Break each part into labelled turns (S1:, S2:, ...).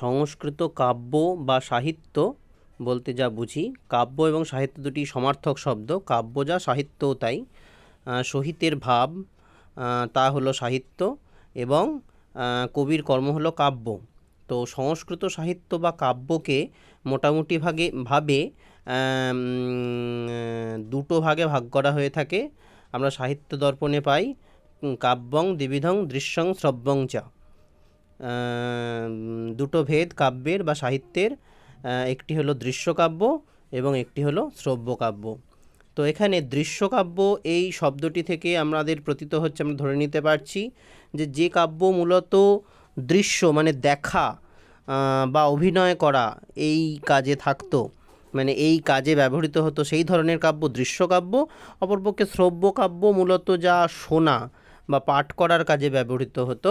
S1: সংস্কৃত কাব্য বা সাহিত্য বলতে যা বুঝি, কাব্য এবং সাহিত্য দুটি সমার্থক শব্দ, কাব্য যা সাহিত্যও তাই। সহিতের ভাব তা হলো সাহিত্য এবং কবির কর্ম হলো কাব্য। তো সংস্কৃত সাহিত্য বা কাব্যকে মোটামুটি ভাগে, ভাবে দুটো ভাগে ভাগ করা হয়ে থাকে। আমরা সাহিত্য দর্পণে পাই কাব্যং দ্বিবিধং দৃশ্যং শ্রব্যং চা। দুটো ভেদ, কাব্যের বা সাহিত্যের একটি হলো দৃশ্যকাব্য এবং একটি হলো শ্রব্যকাব্য। তো এখানে দৃশ্যকাব্য এই শব্দটি থেকে আমাদের প্রতীত হচ্ছে, আমরা ধরে নিতে পারছি যে যে কাব্য মূলত দৃশ্য মানে দেখা বা অভিনয় করা এই কাজে থাকতো মানে এই কাজে ব্যবহৃত হতো, সেই ধরনের কাব্য দৃশ্যকাব্য। অপরপক্ষে শ্রব্য কাব্য মূলত যা শোনা বা পাঠ করার কাজে ব্যবহৃত হতো,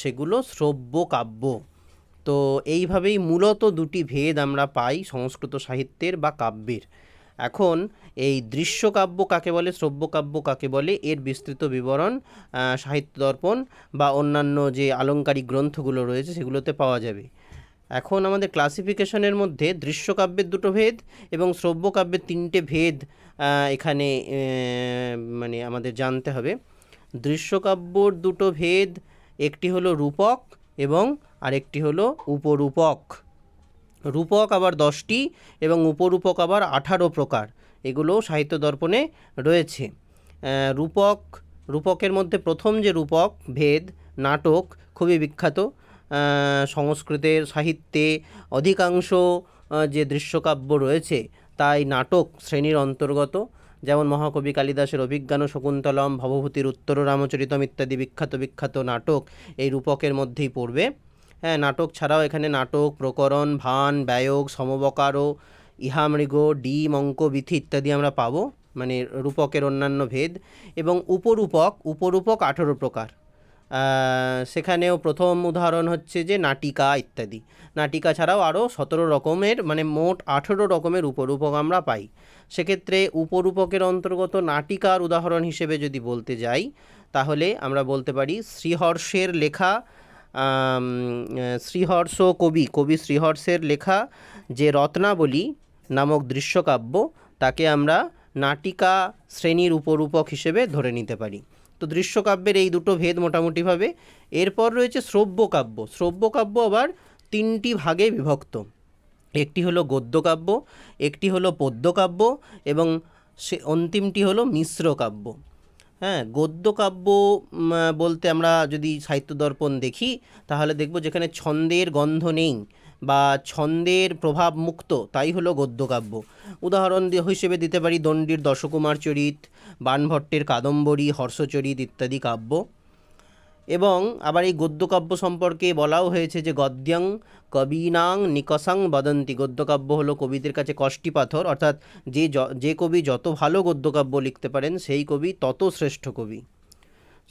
S1: সেগুলো শ্রব্য, কাব্য। তো এইভাবেই মূলত দুটি ভেদ আমরা পাই সংস্কৃত সাহিত্যের বা কাব্যের। এখন এই দৃশ্যকাব্য কাকে বলে, শ্রব্যকাব্য কাকে বলে, এর বিস্তৃত বিবরণ সাহিত্য দর্পণ বা অন্যান্য যে আলংকারিক গ্রন্থগুলো রয়েছে সেগুলোতে পাওয়া যাবে। এখন আমাদের ক্লাসিফিকেশনের মধ্যে দৃশ্যকাব্যের দুটো ভেদ এবং শ্রব্যকাব্যের তিনটে ভেদ এখানে মানে আমাদের জানতে হবে। দৃশ্যকাব্যর দুটো ভেদ, একটি হলো রূপক এবং আরেকটি হলো উপরূপক। রূপক আবার দশটি এবং উপরূপক আবার আঠারো প্রকার। এগুলো সাহিত্য দর্পণে রয়েছে। রূপক, রূপকের মধ্যে প্রথম যে রূপক, ভেদ, নাটক খুবই বিখ্যাত। সংস্কৃতের সাহিত্যে অধিকাংশ যে দৃশ্যকাব্য রয়েছে, তাই নাটক শ্রেণির অন্তর্গত। যেমন মহাকবি কালিদাসের অভিজ্ঞান শকুন্তলম, ভবভূতির উত্তর রামচরিতম ইত্যাদি বিখ্যাত বিখ্যাত নাটক এই রূপকের মধ্যেই পড়বে। হ্যাঁ নাটক ছাড়াও এখানে নাটক, প্রকরণ, ভান, ব্যয়োগ সমবকারও ইহামৃগ ডিম অঙ্ক বিথি ইত্যাদি আমরা পাবো মানে রূপকের অন্যান্য ভেদ এবং উপরূপক উপরূপক আঠেরো প্রকার। সেখানেও প্রথম উদাহরণ হচ্ছে যে নাটিকা ইত্যাদি। নাটিকা ছাড়াও আরও সতেরো রকমের মানে মোট আঠেরো রকমের উপরূপক আমরা পাই। সেক্ষেত্রে উপরূপকের অন্তর্গত নাটিকার উদাহরণ হিসেবে যদি বলতে যাই, তাহলে আমরা বলতে পারি শ্রীহর্ষের লেখা শ্রীহর্ষ কবি কবি শ্রীহর্ষের লেখা যে রত্নাবলী নামক দৃশ্যকাব্য, তাকে আমরা নাটিকা শ্রেণির উপরূপক হিসেবে ধরে নিতে পারি। তো দৃশ্যকাব্যের এই দুটো ভেদ মোটামুটিভাবে। এরপর রয়েছে শ্রব্যকাব্য। শ্রব্যকাব্য আবার তিনটি ভাগে বিভক্ত। একটি হলো গদ্যকাব্য, একটি হলো পদ্যকাব্য এবং সে অন্তিমটি হলো মিশ্র কাব্য হ্যাঁ গদ্যকাব্য বলতে আমরা যদি সাহিত্য দর্পণ দেখি, তাহলে দেখব যেখানে ছন্দের গন্ধ নেই। বা ছন্দের প্রভাব মুক্ত, তাই হলো গদ্যকাব্য। উদাহরণ হিসেবে দিতে পারি দণ্ডির দশকুমার চরিত বাণভট্টের কাদম্বরী, হর্ষচরিত ইত্যাদি কাব্য। এবং আবার এই গদ্যকাব্য সম্পর্কে বলাও হয়েছে যে গদ্যাং কবিনাং নিকসাং বদন্তি। গদ্যকাব্য হলো কবিদের কাছে কষ্টি পাথর, অর্থাৎ যে যে কবি যত ভালো গদ্যকাব্য লিখতে পারেন, সেই কবি তত শ্রেষ্ঠ কবি।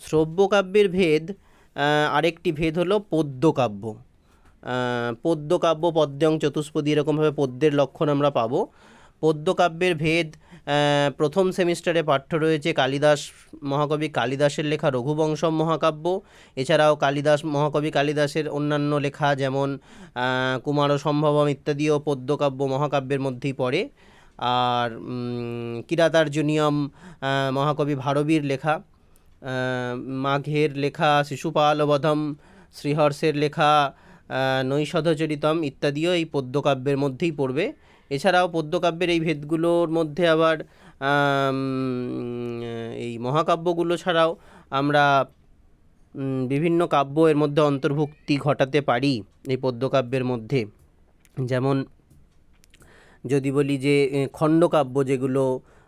S1: শ্রব্যকাব্যের ভেদ আরেকটি ভেদ হলো পদ্যকাব্য। পদ্যকাব্য পদ্যং চতুষ্পদী এরকমভাবে পদ্যের লক্ষণ আমরা পাবো। পদ্যকাব্যের ভেদ প্রথম সেমিস্টারে পাঠ্য রয়েছে কালিদাস মহাকবি কালিদাসের লেখা রঘুবংশম মহাকাব্য। এছাড়াও কালিদাস, মহাকবি কালিদাসের অন্যান্য লেখা যেমন কুমার সম্ভবম ইত্যাদিও পদ্যকাব্য মহাকাব্যের মধ্যেই পড়ে। আর কিরাতার্জুনিয়ম মহাকবি ভারবীর লেখা মাঘের লেখা, শিশুপালবধম, শ্রীহর্ষের লেখা নৈষধচরিতম ইত্যাদিও এই পদ্যকাব্যের মধ্যেই পড়বে। এছাড়াও পদ্যকাব্যের এই ভেদগুলোর মধ্যে আবার এই মহাকাব্যগুলো ছাড়াও আমরা বিভিন্ন কাব্য এর মধ্যে অন্তর্ভুক্তি ঘটাতে পারি এই পদ্যকাব্যের মধ্যে। যেমন, যদি বলি যে খণ্ডকাব্য যেগুলো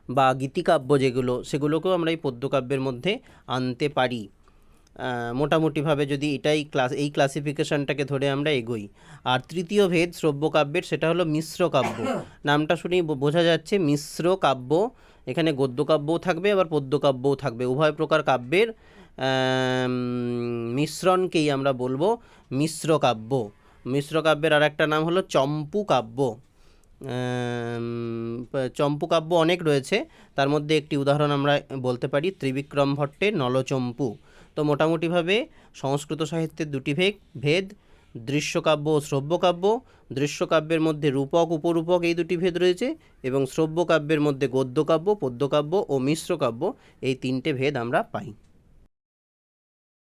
S1: বা গীতিকাব্য যেগুলো, সেগুলোকেও আমরা এই পদ্যকাব্যের মধ্যে আনতে পারি। মোটামুটিভাবে যদি এটাই ক্লাস এই ক্লাসিফিকেশনটাকে ধরে আমরা এগোই। আর তৃতীয় ভেদ শ্রব্যকাব্যের সেটা হলো মিশ্র কাব্য। নামটা শুনেই বোঝা যাচ্ছে মিশ্র কাব্য, এখানে গদ্যকাব্যও থাকবে, আবার পদ্যকাব্যও থাকবে। উভয় প্রকার কাব্যের মিশ্রণকেই আমরা বলব মিশ্র কাব্য। মিশ্র কাব্যের আর একটা নাম হলো চম্পু কাব্য। চম্পু কাব্য অনেক রয়েছে। তার মধ্যে একটি উদাহরণ আমরা বলতে পারি, ত্রিবিক্রম ভট্টের নলচম্পু। তো মোটামুটিভাবে সংস্কৃত সাহিত্যের দুটি ভেদ ভেদ, দৃশ্যকাব্য ও শ্রব্যকাব্য। দৃশ্যকাব্যের মধ্যে রূপক, উপরূপক এই দুটি ভেদ রয়েছে এবং শ্রব্যকাব্যের মধ্যে গদ্যকাব্য, পদ্যকাব্য ও মিশ্রকাব্য এই তিনটে ভেদ আমরা পাই।